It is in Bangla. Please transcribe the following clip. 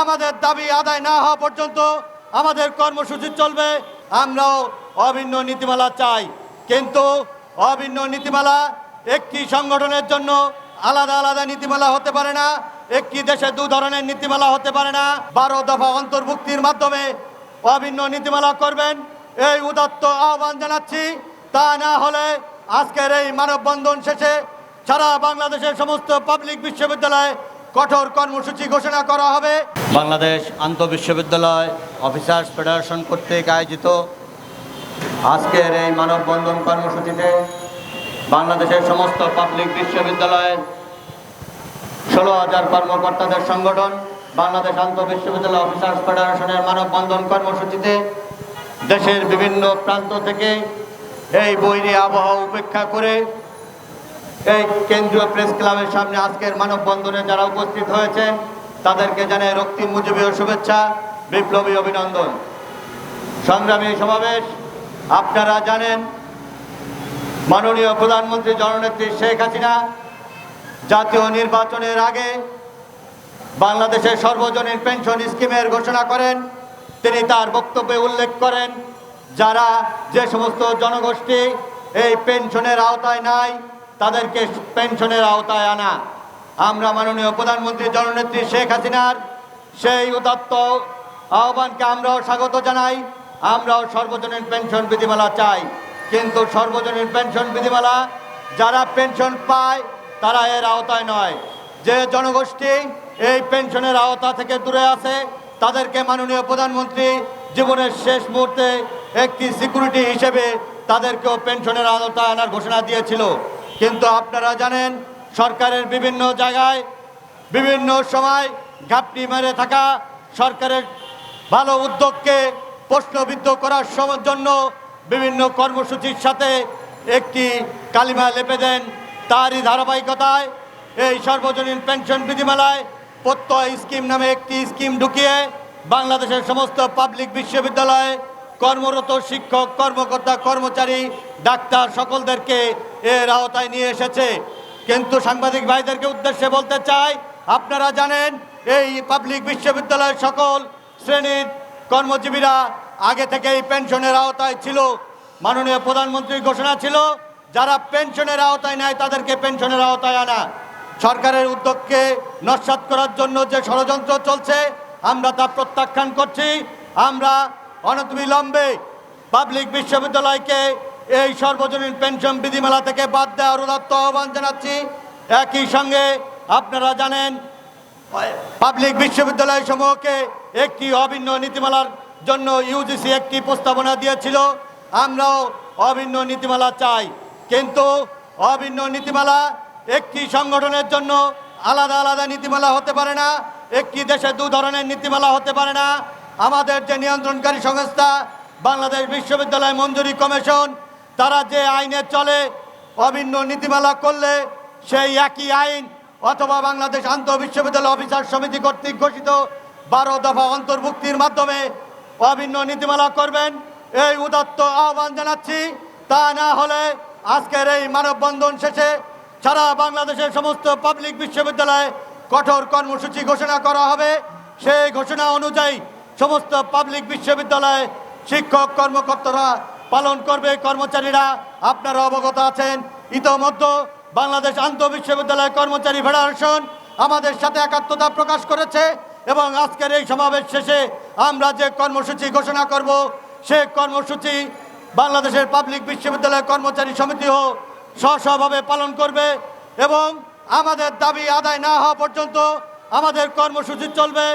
আমাদের দাবি আদায় না হওয়া পর্যন্ত আমাদের কর্মসূচি চলবে। আমরাও অভিন্ন নীতিমালা চাই। কিন্তু অভিন্ন নীতিমালা একটি সংগঠনের জন্য আলাদা আলাদা নীতিমালা হতে পারে না। একটি দেশে দু ধরনের নীতিমালা হতে পারে না। বারো দফা অন্তর্ভুক্তির মাধ্যমে অভিন্ন নীতিমালা করবেন। এই উদাত্ত আহ্বান জানাচ্ছি। তা না হলে আজকের এই মানববন্ধন শেষে সারা বাংলাদেশের সমস্ত পাবলিক বিশ্ববিদ্যালয়ে কঠোর কর্মসূচি ঘোষণা করা হবে। বাংলাদেশ আন্তঃবিশ্ববিদ্যালয় অফিসার্স ফেডারেশন কর্তৃক আয়োজিত আজকের এই মানববন্ধন কর্মসূচিতে বাংলাদেশের সমস্ত পাবলিক বিশ্ববিদ্যালয়ের ষোলো হাজার কর্মকর্তাদের সংগঠন, বাংলাদেশ আন্তঃবিশ্ববিদ্যালয় অফিসার্স ফেডারেশনের মানববন্ধন কর্মসূচিতে দেশের বিভিন্ন প্রান্ত থেকে এই বৈরী আবহাওয়া উপেক্ষা করে এই কেন্দ্রীয় প্রেস ক্লাবের সামনে আজকের মানববন্ধনে যারা উপস্থিত হয়েছেন তাদেরকে জানাই রক্তিম মুজিবীয় শুভেচ্ছা, বিপ্লবী অভিনন্দন। সংগ্রামী সমাবেশ, আপনারা জানেন, মাননীয় প্রধানমন্ত্রী জননেত্রী শেখ হাসিনা জাতীয় নির্বাচনের আগে বাংলাদেশের সর্বজনীন পেনশন স্কিমের ঘোষণা করেন। তিনি তার বক্তব্যে উল্লেখ করেন, যারা যে সমস্ত জনগোষ্ঠী এই পেনশনের আওতায় নাই তাদেরকে পেনশনের আওতায় আনা। আমরা মাননীয় প্রধানমন্ত্রী জননেত্রী শেখ হাসিনার সেই উদাত্ত আহ্বানকে আমরাও স্বাগত জানাই। আমরাও সর্বজনীন পেনশন বিধিমালা চাই। কিন্তু সর্বজনীন পেনশন বিধিমালা যারা পেনশন পায়, তারা এর আওতায় নয়। যে জনগোষ্ঠী এই পেনশনের আওতা থেকে দূরে আছে, তাদেরকে মাননীয় প্রধানমন্ত্রী জীবনের শেষ মুহূর্তে একটি সিকিউরিটি হিসেবে তাদেরকেও পেনশনের আওতায় আনার ঘোষণা দিয়েছিল। কিন্তু আপনারা জানেন, সরকারের বিভিন্ন জায়গায়, বিভিন্ন সময় ঘাপটি মেরে থাকা সরকারের ভালো উদ্যোগকে প্রশ্নবিদ্ধ করার জন্য বিভিন্ন কর্মসূচির সাথে একটি কালিমা লেপে দেন তারই ধারাবাহিকতায় এই সর্বজনীন পেনশন বিধিমালায় প্রত্যয় স্কিম নামে একটি স্কিম ঢুকিয়ে বাংলাদেশের সমস্ত পাবলিক বিশ্ববিদ্যালয়ে কর্মরত শিক্ষক, কর্মকর্তা, কর্মচারী, ডাক্তার সকলদেরকে এর আওতায় নিয়ে এসেছে। কিন্তু সাংবাদিক ভাইদেরকে উদ্দেশ্যে বলতে চাই, আপনারা জানেন, এই পাবলিক বিশ্ববিদ্যালয়ের সকল শ্রেণির কর্মজীবীরা আগে থেকেই পেনশনের আওতায় ছিল। মাননীয় প্রধানমন্ত্রীর ঘোষণা ছিল, যারা পেনশনের আওতায় নেয় তাদেরকে পেনশনের আওতায় আনা। সরকারের উদ্যোগকে নস্বাত করার জন্য যে ষড়যন্ত্র চলছে, আমরা তা প্রত্যাখ্যান করছি। আমরা অনতিবিলম্বে পাবলিক বিশ্ববিদ্যালয়কে এই সর্বজনীন পেনশন বিধিমালা থেকে বাদ দেওয়ার উদাত্ত আহ্বান জানাচ্ছি। একই সঙ্গে আপনারা জানেন, পাবলিক বিশ্ববিদ্যালয় সমূহকে একটি অভিন্ন নীতিমালার জন্য ইউজিসি একটি প্রস্তাবনা দিয়েছিল, আমরাও অভিন্ন নীতিমালা চাই। কিন্তু অভিন্ন নীতিমালা একটি সংগঠনের জন্য আলাদা আলাদা নীতিমালা হতে পারে না, একটি দেশে দু ধরনের নীতিমালা হতে পারে না। আমাদের যে নিয়ন্ত্রণকারী সংস্থা, বাংলাদেশ বিশ্ববিদ্যালয় মঞ্জুরি কমিশন, তারা যে আইনে চলে, অভিন্ন নীতিমালা করলে সেই একই আইন অথবা বাংলাদেশ আন্তঃ বিশ্ববিদ্যালয় অফিসার সমিতি কর্তৃক ঘোষিত বারো দফা অন্তর্ভুক্তির মাধ্যমে অভিন্ন নীতিমালা করবেন। এই উদাত্ত আহ্বান জানাচ্ছি, তা না হলে আজকের এই মানববন্ধন শেষে সারা বাংলাদেশের সমস্ত পাবলিক বিশ্ববিদ্যালয়ে কঠোর কর্মসূচি ঘোষণা করা হবে। সেই ঘোষণা অনুযায়ী সমস্ত পাবলিক বিশ্ববিদ্যালয়ে শিক্ষক কর্মকর্তারা পালন করবে, কর্মচারীরা। আপনারা অবগত আছেন, ইতোমধ্যে বাংলাদেশ আন্তঃ বিশ্ববিদ্যালয় কর্মচারী ফেডারেশন আমাদের সাথে একাত্মতা প্রকাশ করেছে এবং আজকের এই সমাবেশ শেষে আমরা যে কর্মসূচি ঘোষণা করব, সে কর্মসূচি বাংলাদেশের পাবলিক বিশ্ববিদ্যালয় কর্মচারী সমিতিও স্বস্বভাবে পালন করবে এবং আমাদের দাবি আদায় না হওয়া পর্যন্ত আমাদের কর্মসূচি চলবে।